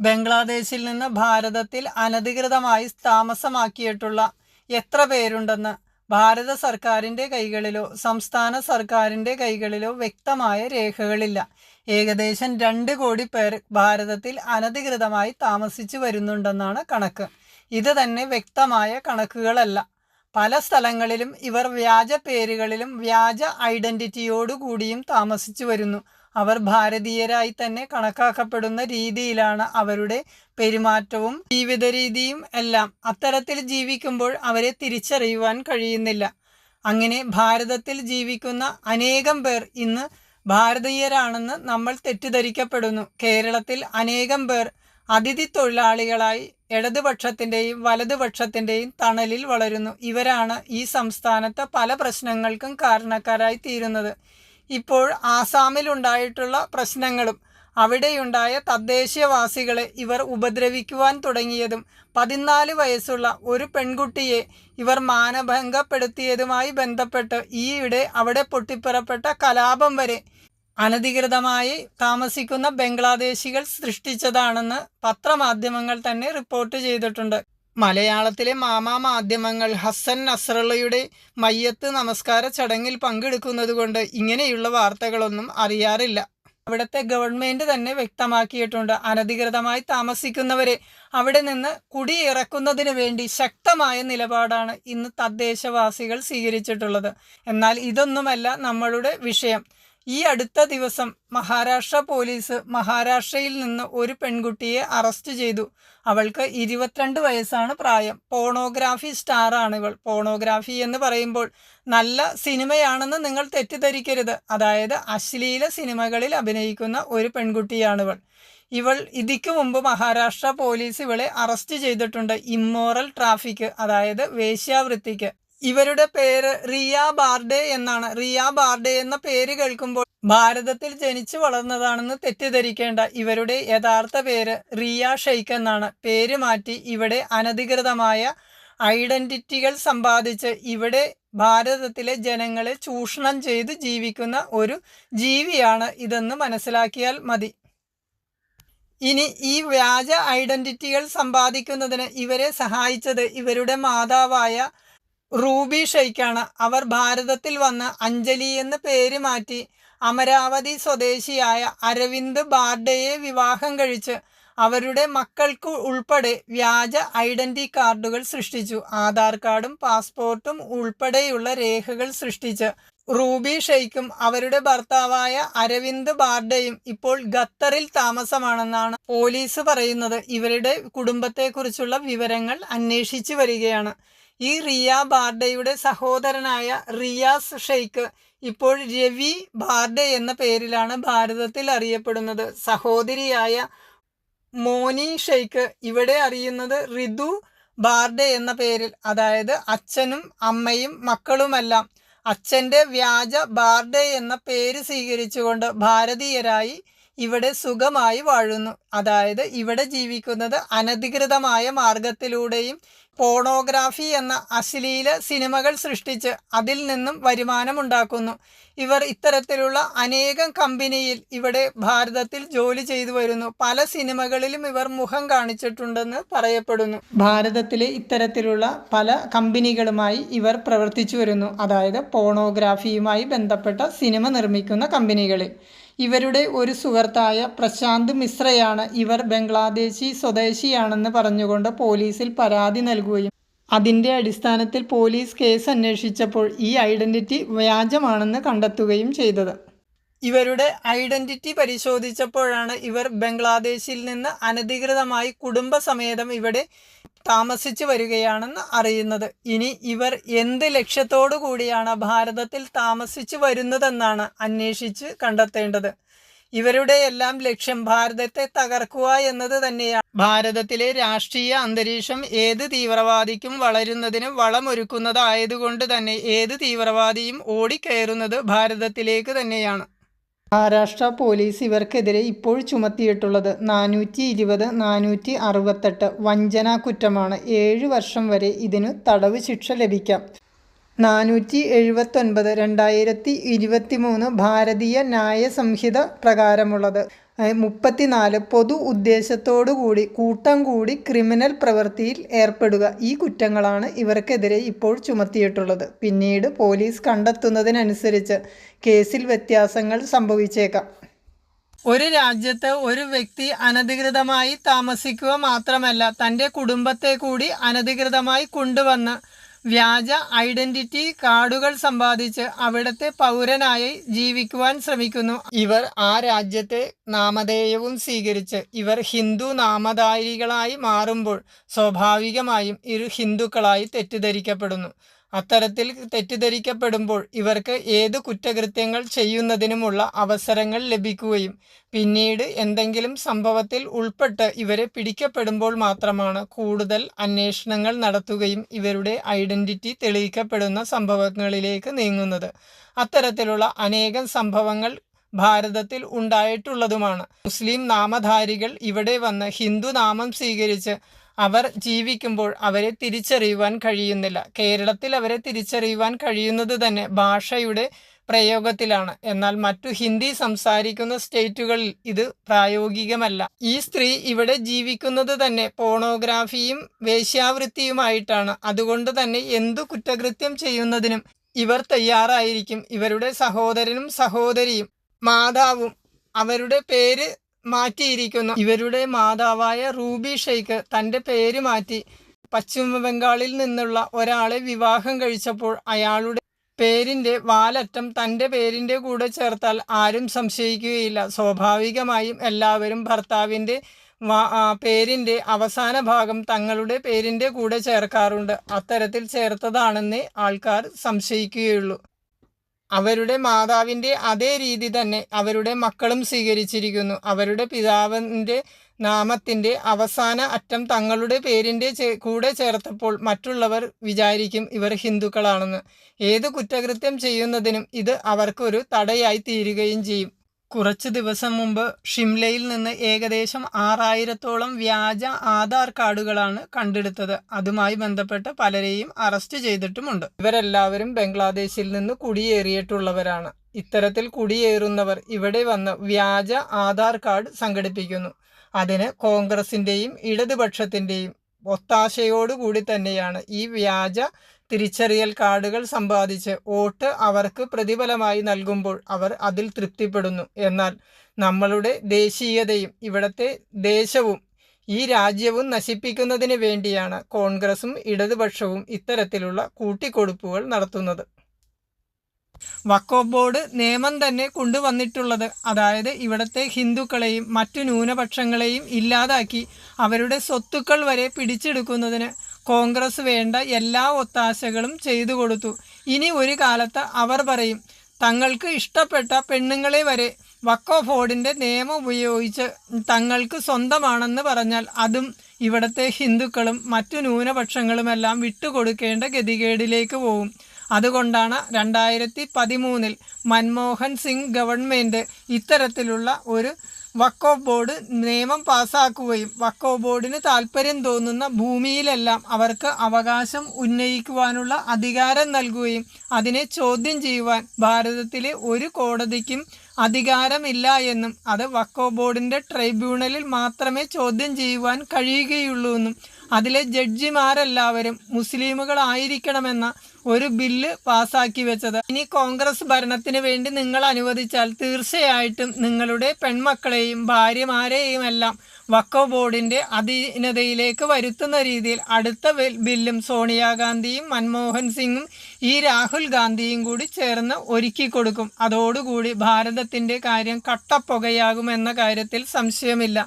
ബംഗ്ലാദേശിൽ നിന്ന് ഭാരതത്തിൽ അനധികൃതമായി താമസമാക്കിയിട്ടുള്ള എത്ര പേരുണ്ടെന്ന് ഭാരത സർക്കാരിന്റെ കൈകളിലോ സംസ്ഥാന സർക്കാരിന്റെ കൈകളിലോ വ്യക്തമായ രേഖകളില്ല. ഏകദേശം രണ്ട് കോടി പേർ ഭാരതത്തിൽ അനധികൃതമായി താമസിച്ചു വരുന്നുണ്ടെന്നാണ് കണക്ക്. ഇത് തന്നെ വ്യക്തമായ കണക്കുകളല്ല. പല സ്ഥലങ്ങളിലും ഇവർ വ്യാജ പേരുകളിലും വ്യാജ ഐഡന്റിറ്റിയോടുകൂടിയും താമസിച്ചു വരുന്നു. അവർ ഭാരതീയരായി തന്നെ കണക്കാക്കപ്പെടുന്ന രീതിയിലാണ് അവരുടെ പെരുമാറ്റവും ജീവിത രീതിയും എല്ലാം. അത്തരത്തിൽ ജീവിക്കുമ്പോൾ അവരെ തിരിച്ചറിയുവാൻ കഴിയുന്നില്ല. അങ്ങനെ ഭാരതത്തിൽ ജീവിക്കുന്ന അനേകം പേർ ഇന്ന് ഭാരതീയരാണെന്ന് നമ്മൾ തെറ്റിദ്ധരിക്കപ്പെടുന്നു. കേരളത്തിൽ അനേകം പേർ അതിഥി തൊഴിലാളികളായി ഇടതുപക്ഷത്തിന്റെയും വലതുപക്ഷത്തിന്റെയും തണലിൽ വളരുന്നു. ഇവരാണ് ഈ സംസ്ഥാനത്തെ പല പ്രശ്നങ്ങൾക്കും കാരണക്കാരായി തീരുന്നത്. ഇപ്പോൾ ആസാമിലുണ്ടായിട്ടുള്ള പ്രശ്നങ്ങളും അവിടെയുണ്ടായ തദ്ദേശീയവാസികളെ ഇവർ ഉപദ്രവിക്കുവാൻ തുടങ്ങിയതും പതിനാല് വയസ്സുള്ള ഒരു പെൺകുട്ടിയെ ഇവർ മാനഭംഗപ്പെടുത്തിയതുമായി ബന്ധപ്പെട്ട് ഈയിടെ അവിടെ പൊട്ടിപ്പുറപ്പെട്ട കലാപം വരെ അനധികൃതമായി താമസിക്കുന്ന ബംഗ്ലാദേശികൾ സൃഷ്ടിച്ചതാണെന്ന് പത്രമാധ്യമങ്ങൾ തന്നെ റിപ്പോർട്ട് ചെയ്തിട്ടുണ്ട്. മലയാളത്തിലെ മാമാ മാധ്യമങ്ങൾ ഹസൻ നസ്രള്ളയുടെ മയ്യത്ത് നമസ്കാര ചടങ്ങിൽ പങ്കെടുക്കുന്നതുകൊണ്ട് ഇങ്ങനെയുള്ള വാർത്തകളൊന്നും അറിയാറില്ല. അവിടുത്തെ ഗവൺമെന്റ് തന്നെ വ്യക്തമാക്കിയിട്ടുണ്ട്. അനധികൃതമായി താമസിക്കുന്നവരെ അവിടെ നിന്ന് കുടിയിറക്കുന്നതിന് വേണ്ടി ശക്തമായ നിലപാടാണ് ഇന്ന് തദ്ദേശവാസികൾ സ്വീകരിച്ചിട്ടുള്ളത്. എന്നാൽ ഇതൊന്നുമല്ല നമ്മളുടെ വിഷയം. ഈ അടുത്ത ദിവസം മഹാരാഷ്ട്ര പോലീസ് മഹാരാഷ്ട്രയിൽ നിന്ന് ഒരു പെൺകുട്ടിയെ അറസ്റ്റ് ചെയ്തു. അവൾക്ക് ഇരുപത്തിരണ്ട് വയസ്സാണ് പ്രായം. പോണോഗ്രാഫി സ്റ്റാറാണ് ഇവൾ. പോണോഗ്രാഫി എന്ന് പറയുമ്പോൾ നല്ല സിനിമയാണെന്ന് നിങ്ങൾ തെറ്റിദ്ധരിക്കരുത്. അതായത് അശ്ലീല സിനിമകളിൽ അഭിനയിക്കുന്ന ഒരു പെൺകുട്ടിയാണിവൾ ഇവൾ ഇതിക്കു മുമ്പ് മഹാരാഷ്ട്ര പോലീസ് ഇവളെ അറസ്റ്റ് ചെയ്തിട്ടുണ്ട്. ഇമ്മോറൽ ട്രാഫിക് അതായത് വേശ്യാവൃത്തിക്ക്. ഇവരുടെ പേര് റിയ ബാർഡേ എന്നാണ്. റിയ ബാർഡേ എന്ന പേര് കേൾക്കുമ്പോൾ ഭാരതത്തിൽ ജനിച്ചു വളർന്നതാണെന്ന് തെറ്റിദ്ധരിക്കേണ്ട ഇവരുടെ യഥാർത്ഥ പേര് റിയ ഷെയ്ഖ് എന്നാണ്. പേര് മാറ്റി ഇവിടെ അനധികൃതമായ ഐഡന്റിറ്റികൾ സമ്പാദിച്ച് ഇവിടെ ഭാരതത്തിലെ ജനങ്ങളെ ചൂഷണം ചെയ്ത് ജീവിക്കുന്ന ഒരു ജീവിയാണ് ഇതെന്ന് മനസ്സിലാക്കിയാൽ മതി. ഇനി ഈ വ്യാജ ഐഡന്റിറ്റികൾ സമ്പാദിക്കുന്നതിന് ഇവരെ സഹായിച്ചത് ഇവരുടെ മാതാവായ റൂബി ഷെയ്ക്കാണ് അവർ ഭാരതത്തിൽ വന്ന് അഞ്ജലി എന്ന് പേര് മാറ്റി അമരാവതി സ്വദേശിയായ അരവിന്ദ് ബാർഡയെ വിവാഹം കഴിച്ച് അവരുടെ മക്കൾക്ക് ഉൾപ്പെടെ വ്യാജ ഐഡന്റി കാർഡുകൾ സൃഷ്ടിച്ചു. ആധാർ കാർഡും പാസ്പോർട്ടും ഉൾപ്പെടെയുള്ള രേഖകൾ സൃഷ്ടിച്ച് റൂബി ഷെയ്ക്കും അവരുടെ ഭർത്താവായ അരവിന്ദ് ബാർഡയും ഇപ്പോൾ ഖത്തറിൽ താമസമാണെന്നാണ് പോലീസ് പറയുന്നത്. ഇവരുടെ കുടുംബത്തെക്കുറിച്ചുള്ള വിവരങ്ങൾ അന്വേഷിച്ചു വരികയാണ്. ഈ റിയ ബാർഡയുടെ സഹോദരനായ റിയാസ് ഷെയ്ഖ് ഇപ്പോൾ രവി ബാർഡെ എന്ന പേരിലാണ് ഭാരതത്തിൽ അറിയപ്പെടുന്നത്. സഹോദരിയായ മോനി ഷെയ്ഖ് ഇവിടെ അറിയുന്നത് റിതു ബാർഡെ എന്ന പേരിൽ അതായത് അച്ഛനും അമ്മയും മക്കളുമെല്ലാം. അച്ഛന്റെ വ്യാജ ബാർഡെ എന്ന പേര് സ്വീകരിച്ചുകൊണ്ട് ഭാരതീയരായി ഇവിടെ സുഖമായി വാഴുന്നു. അതായത് ഇവിടെ ജീവിക്കുന്നത് അനധികൃതമായ മാർഗത്തിലൂടെയും പോണോഗ്രാഫി എന്ന അശ്ലീല സിനിമകൾ സൃഷ്ടിച്ച് അതിൽ നിന്നും വരുമാനമുണ്ടാക്കുന്നു. ഇവർ ഇത്തരത്തിലുള്ള അനേകം കമ്പനിയിൽ ഇവിടെ ഭാരതത്തിൽ ജോലി ചെയ്തു വരുന്നു. പല സിനിമകളിലും ഇവർ മുഖം കാണിച്ചിട്ടുണ്ടെന്ന് പറയപ്പെടുന്നു. ഭാരതത്തിലെ ഇത്തരത്തിലുള്ള പല കമ്പനികളുമായി ഇവർ പ്രവർത്തിച്ചു വരുന്നു. അതായത് പോണോഗ്രാഫിയുമായി ബന്ധപ്പെട്ട സിനിമ നിർമ്മിക്കുന്ന കമ്പനികളിൽ. ഇവരുടെ ഒരു സുഹൃത്തായ പ്രശാന്ത് മിശ്രയാണ് ഇവർ ബംഗ്ലാദേശി സ്വദേശിയാണെന്ന് പറഞ്ഞുകൊണ്ട് പോലീസിൽ പരാതി നൽകുകയും അതിന്റെ അടിസ്ഥാനത്തിൽ പോലീസ് കേസ് അന്വേഷിച്ചപ്പോൾ ഈ ഐഡന്റിറ്റി വ്യാജമാണെന്ന് കണ്ടെത്തുകയും ചെയ്തത്. ഇവരുടെ ഐഡന്റിറ്റി പരിശോധിച്ചപ്പോഴാണ് ഇവർ ബംഗ്ലാദേശിൽ നിന്ന് അനധികൃതമായി കുടുംബസമേതം ഇവിടെ താമസിച്ചു വരികയാണെന്ന് അറിയുന്നത്. ഇനി ഇവർ എന്ത് ലക്ഷ്യത്തോടു കൂടിയാണ് ഭാരതത്തിൽ താമസിച്ചു വരുന്നതെന്നാണ് അന്വേഷിച്ച് കണ്ടെത്തേണ്ടത്. ഇവരുടെ എല്ലാം ലക്ഷ്യം ഭാരതത്തെ തകർക്കുക എന്നത് തന്നെയാണ്. ഭാരതത്തിലെ രാഷ്ട്രീയ അന്തരീക്ഷം ഏത് തീവ്രവാദിക്കും വളരുന്നതിന് വളമൊരുക്കുന്നതായതുകൊണ്ട് തന്നെ ഏത് തീവ്രവാദിയും ഓടിക്കയറുന്നത് ഭാരതത്തിലേക്ക് തന്നെയാണ്. മഹാരാഷ്ട്ര പോലീസ് ഇവർക്കെതിരെ ഇപ്പോൾ ചുമത്തിയിട്ടുള്ളത് നാനൂറ്റി ഇരുപത് നാനൂറ്റി അറുപത്തെട്ട് വഞ്ചനാ കുറ്റമാണ്. ഏഴ് വർഷം വരെ ഇതിനു തടവ് ശിക്ഷ ലഭിക്കാം. നാനൂറ്റി എഴുപത്തൊൻപത് രണ്ടായിരത്തി ഇരുപത്തി മൂന്ന് ഭാരതീയ ന്യായ സംഹിത പ്രകാരമുള്ളത്. മുപ്പത്തിനാല് പൊതു ഉദ്ദേശത്തോടു കൂടി കൂട്ടം കൂടി ക്രിമിനൽ പ്രവൃത്തിയിൽ ഏർപ്പെടുക. ഈ കുറ്റങ്ങളാണ് ഇവർക്കെതിരെ ഇപ്പോൾ ചുമത്തിയിട്ടുള്ളത്. പിന്നീട് പോലീസ് കണ്ടെത്തുന്നതിനനുസരിച്ച് കേസിൽ വ്യത്യാസങ്ങൾ സംഭവിച്ചേക്കാം. ഒരു രാജ്യത്ത് ഒരു വ്യക്തി അനധികൃതമായി താമസിക്കുക മാത്രമല്ല തന്റെ കുടുംബത്തെ കൂടി അനധികൃതമായി കൊണ്ടുവന്ന് വ്യാജ ഐഡന്റിറ്റി കാർഡുകൾ സമ്പാദിച്ച് അവിടത്തെ പൗരനായി ജീവിക്കുവാൻ ശ്രമിക്കുന്നു. ഇവർ ആ രാജ്യത്തെ നാമധേയവും സ്വീകരിച്ച് ഇവർ ഹിന്ദു നാമധാരികളായി മാറുമ്പോൾ സ്വാഭാവികമായും ഇരു ഹിന്ദുക്കളായി തെറ്റിദ്ധരിക്കപ്പെടുന്നു. അത്തരത്തിൽ തെറ്റിദ്ധരിക്കപ്പെടുമ്പോൾ ഇവർക്ക് ഏത് കുറ്റകൃത്യങ്ങൾ ചെയ്യുന്നതിനുമുള്ള അവസരങ്ങൾ ലഭിക്കുകയും പിന്നീട് എന്തെങ്കിലും സംഭവത്തിൽ ഉൾപ്പെട്ട് ഇവരെ പിടിക്കപ്പെടുമ്പോൾ മാത്രമാണ് കൂടുതൽ അന്വേഷണങ്ങൾ നടത്തുകയും ഇവരുടെ ഐഡന്റിറ്റി തെളിയിക്കപ്പെടുന്ന സംഭവങ്ങളിലേക്ക് നീങ്ങുന്നത്. അത്തരത്തിലുള്ള അനേകം സംഭവങ്ങൾ ഭാരതത്തിൽ ഉണ്ടായിട്ടുള്ളതുമാണ്. മുസ്ലിം നാമധാരികൾ ഇവിടെ വന്ന് ഹിന്ദു നാമം സ്വീകരിച്ച് അവർ ജീവിക്കുമ്പോൾ അവരെ തിരിച്ചറിയുവാൻ കഴിയുന്നില്ല. കേരളത്തിൽ അവരെ തിരിച്ചറിയുവാൻ കഴിയുന്നത് തന്നെ ഭാഷയുടെ പ്രയോഗത്തിലാണ്. എന്നാൽ മറ്റു ഹിന്ദി സംസാരിക്കുന്ന സ്റ്റേറ്റുകളിൽ ഇത് പ്രായോഗികമല്ല. ഈ സ്ത്രീ ഇവിടെ ജീവിക്കുന്നത് തന്നെ പോണോഗ്രാഫിയും വേശ്യാവൃത്തിയുമായിട്ടാണ്. അതുകൊണ്ട് തന്നെ എന്തു കുറ്റകൃത്യം ചെയ്യുന്നതിനും ഇവർ തയ്യാറായിരിക്കും. ഇവരുടെ സഹോദരനും സഹോദരിയും മാതാവും അവരുടെ പേര് മാറ്റിയിരിക്കുന്നു. ഇവരുടെ മാതാവായ റൂബി ഷെയ്ഖ് തന്റെ പേര് മാറ്റി പശ്ചിമ ബംഗാളിൽ നിന്നുള്ള ഒരാളെ വിവാഹം കഴിച്ചപ്പോൾ അയാളുടെ പേരിന്റെ വാലറ്റം തന്റെ പേരിന്റെ കൂടെ ചേർത്താൽ ആരും സംശയിക്കുകയില്ല. സ്വാഭാവികമായും എല്ലാവരും ഭർത്താവിന്റെ പേരിന്റെ അവസാന ഭാഗം തങ്ങളുടെ പേരിന്റെ കൂടെ ചേർക്കാറുണ്ട്. അത്തരത്തിൽ ചേർത്തതാണെന്നേ ആൾക്കാർ സംശയിക്കുകയുള്ളൂ. അവരുടെ മാതാവിന്റെ അതേ രീതി തന്നെ അവരുടെ മക്കളും സ്വീകരിച്ചിരിക്കുന്നു. അവരുടെ പിതാവിന്റെ നാമത്തിന്റെ അവസാന അറ്റം തങ്ങളുടെ പേരിന്റെ കൂടെ ചേർത്തപ്പോൾ മറ്റുള്ളവർ വിചാരിക്കും ഇവർ ഹിന്ദുക്കളാണെന്ന്. ഏത് കുറ്റകൃത്യം ചെയ്യുന്നതിനും ഇത് അവർക്കൊരു തടയായി തീരുകയും ചെയ്യും. കുറച്ച് ദിവസം മുമ്പ് ഷിംലയിൽ നിന്ന് ഏകദേശം ആറായിരത്തോളം വ്യാജ ആധാർ കാർഡുകളാണ് കണ്ടെടുത്തത്. അതുമായി ബന്ധപ്പെട്ട് പലരെയും അറസ്റ്റ് ചെയ്തിട്ടുമുണ്ട്. ഇവരെല്ലാവരും ബംഗ്ലാദേശിൽ നിന്ന് കുടിയേറിയിട്ടുള്ളവരാണ്. ഇത്തരത്തിൽ കുടിയേറുന്നവർ ഇവിടെ വന്ന് വ്യാജ ആധാർ കാർഡ് സംഘടിപ്പിക്കുന്നു. അതിന് കോൺഗ്രസിന്റെയും ഇടതുപക്ഷത്തിന്റെയും ഒത്താശയോടുകൂടി തന്നെയാണ് ഈ വ്യാജ തിരിച്ചറിയൽ കാർഡുകൾ സമ്പാദിച്ച് വോട്ട് അവർക്ക് പ്രതിഫലമായി നൽകുമ്പോൾ അവർ അതിൽ തൃപ്തിപ്പെടുന്നു. എന്നാൽ നമ്മളുടെ ദേശീയതയും ഇവിടത്തെ ദേശവും ഈ രാജ്യവും നശിപ്പിക്കുന്നതിന് വേണ്ടിയാണ് കോൺഗ്രസും ഇടതുപക്ഷവും ഇത്തരത്തിലുള്ള കൂട്ടിക്കൊടുപ്പുകൾ നടത്തുന്നത്. വക്കോഫ് ബോർഡ് നിയമം തന്നെ കൊണ്ടുവന്നിട്ടുള്ളത് അതായത് ഇവിടുത്തെ ഹിന്ദുക്കളെയും മറ്റു ന്യൂനപക്ഷങ്ങളെയും ഇല്ലാതാക്കി അവരുടെ സ്വത്തുക്കൾ വരെ പിടിച്ചെടുക്കുന്നതിന് കോൺഗ്രസ് വേണ്ട എല്ലാ ഒത്താശകളും ചെയ്തു കൊടുത്തു. ഇനി ഒരു കാലത്ത് അവർ പറയും തങ്ങൾക്ക് ഇഷ്ടപ്പെട്ട പെണ്ണുങ്ങളെ വരെ വക്കോ ബോർഡിന്റെ നിയമം ഉപയോഗിച്ച് തങ്ങൾക്ക് സ്വന്തമാണെന്ന് പറഞ്ഞാൽ അതും ഇവിടുത്തെ ഹിന്ദുക്കളും മറ്റു ന്യൂനപക്ഷങ്ങളുമെല്ലാം വിട്ടുകൊടുക്കേണ്ട ഗതികേടിലേക്ക് പോകും അതുകൊണ്ടാണ് രണ്ടായിരത്തി പതിമൂന്നിൽ മൻമോഹൻ സിംഗ് ഗവൺമെന്റ് ഇത്തരത്തിലുള്ള ഒരു വക്കോ ബോർഡ് നിയമം പാസാക്കുകയും വക്കോ ബോർഡിന് താല്പര്യം തോന്നുന്ന ഭൂമിയിലെല്ലാം അവർക്ക് അവകാശം ഉന്നയിക്കുവാനുള്ള അധികാരം നൽകുകയും അതിനെ ചോദ്യം ചെയ്യുവാൻ ഭാരതത്തിലെ ഒരു കോടതിക്കും അധികാരമില്ല എന്നും അത് വക്കോ ബോർഡിന്റെ ട്രൈബ്യൂണലിൽ മാത്രമേ ചോദ്യം ചെയ്യുവാൻ കഴിയുകയുള്ളൂ എന്നും അതിലെ ജഡ്ജിമാരെല്ലാവരും മുസ്ലിമുകളായിരിക്കണമെന്ന ഒരു ബില്ല് പാസാക്കി വെച്ചത്. ഇനി കോൺഗ്രസ് ഭരണത്തിന് വേണ്ടി നിങ്ങൾ അനുവദിച്ചാൽ തീർച്ചയായിട്ടും നിങ്ങളുടെ പെൺമക്കളെയും ഭാര്യമാരെയും എല്ലാം വക്കോ ബോർഡിന്റെ അധീനതയിലേക്ക് വരുത്തുന്ന രീതിയിൽ അടുത്ത ബില്ലും സോണിയാഗാന്ധിയും മൻമോഹൻ സിംഗും ഈ രാഹുൽ ഗാന്ധിയും കൂടി ചേർന്ന് ഒരുക്കി കൊടുക്കും. അതോടുകൂടി ഭാരതത്തിന്റെ കാര്യം കട്ടപ്പുകയാകുമെന്ന കാര്യത്തിൽ സംശയമില്ല.